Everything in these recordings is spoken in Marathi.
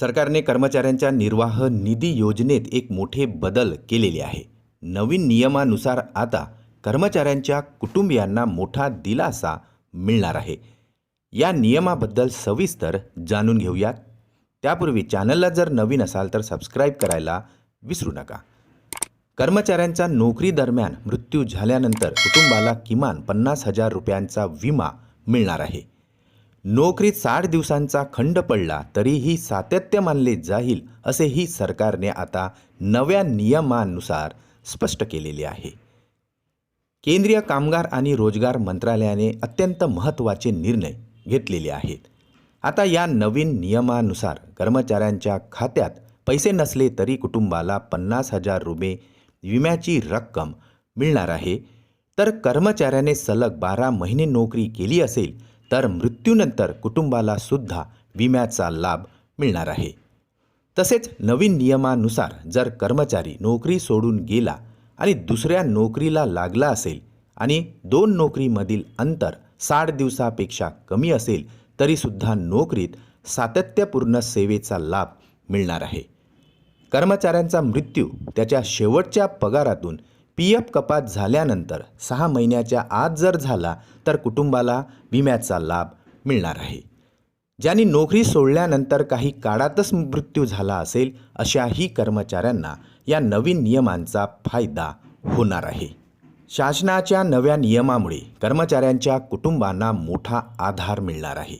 सरकारने कर्मचाऱ्यांच्या निर्वाह निधी योजनेत एक मोठे बदल केलेले आहे. नवीन नियमानुसार आता कर्मचाऱ्यांच्या कुटुंबियांना मोठा दिलासा मिळणार आहे. या नियमाबद्दल सविस्तर जाणून घेऊयात. त्यापूर्वी चॅनलला जर नवीन असाल तर सबस्क्राईब करायला विसरू नका. कर्मचाऱ्यांचा नोकरी दरम्यान मृत्यू झाल्यानंतर कुटुंबाला किमान पन्नास हजार रुपयांचा विमा मिळणार आहे. नोकरीत साठ दिवसांचा खंड पडला तरीही सातत्य मानले जाईल असेही सरकारने आता नव्या नियमानुसार स्पष्ट केलेले आहे. केंद्रीय कामगार आणि रोजगार मंत्रालयाने अत्यंत महत्त्वाचे निर्णय घेतलेले आहेत. आता या नवीन नियमानुसार कर्मचाऱ्यांच्या खात्यात पैसे नसले तरी कुटुंबाला पन्नास हजार रुपये विम्याची रक्कम मिळणार आहे. तर कर्मचाऱ्याने सलग बारा महिने नोकरी केली असेल तर मृत्यूनंतर कुटुंबाला सुद्धा विम्याचा लाभ मिळणार आहे. तसेच नवीन नियमानुसार जर कर्मचारी नोकरी सोडून गेला आणि दुसऱ्या नोकरीला लागला असेल आणि दोन नोकरीमधील अंतर साठ दिवसापेक्षा कमी असेल तरीसुद्धा नोकरीत सातत्यपूर्ण सेवेचा लाभ मिळणार आहे. कर्मचाऱ्यांचा मृत्यू त्याच्या शेवटच्या पगारातून पी एफ कपात झाल्यानंतर सहा महिन्याच्या आत जर झाला तर कुटुंबाला विम्याचा लाभ मिळणार आहे. ज्यांनी नोकरी सोडल्यानंतर काही काळातच मृत्यू झाला असेल अशाही कर्मचाऱ्यांना या नवीन नियमांचा फायदा होणार आहे. शासनाच्या नव्या नियमामुळे कर्मचाऱ्यांच्या कुटुंबांना मोठा आधार मिळणार आहे.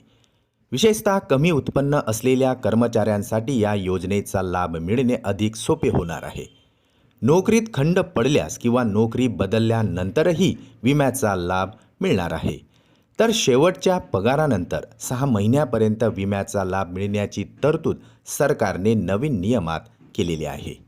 विशेषतः कमी उत्पन्न असलेल्या कर्मचाऱ्यांसाठी या योजनेचा लाभ मिळणे अधिक सोपे होणार आहे. नोकरीत खंड पडल्यास किंवा नोकरी बदलल्यानंतरही विम्याचा लाभ मिळणार आहे. तर शेवटच्या पगारानंतर सहा महिन्यापर्यंत विम्याचा लाभ मिळण्याची तरतूद सरकारने नवीन नियमात केलेली आहे.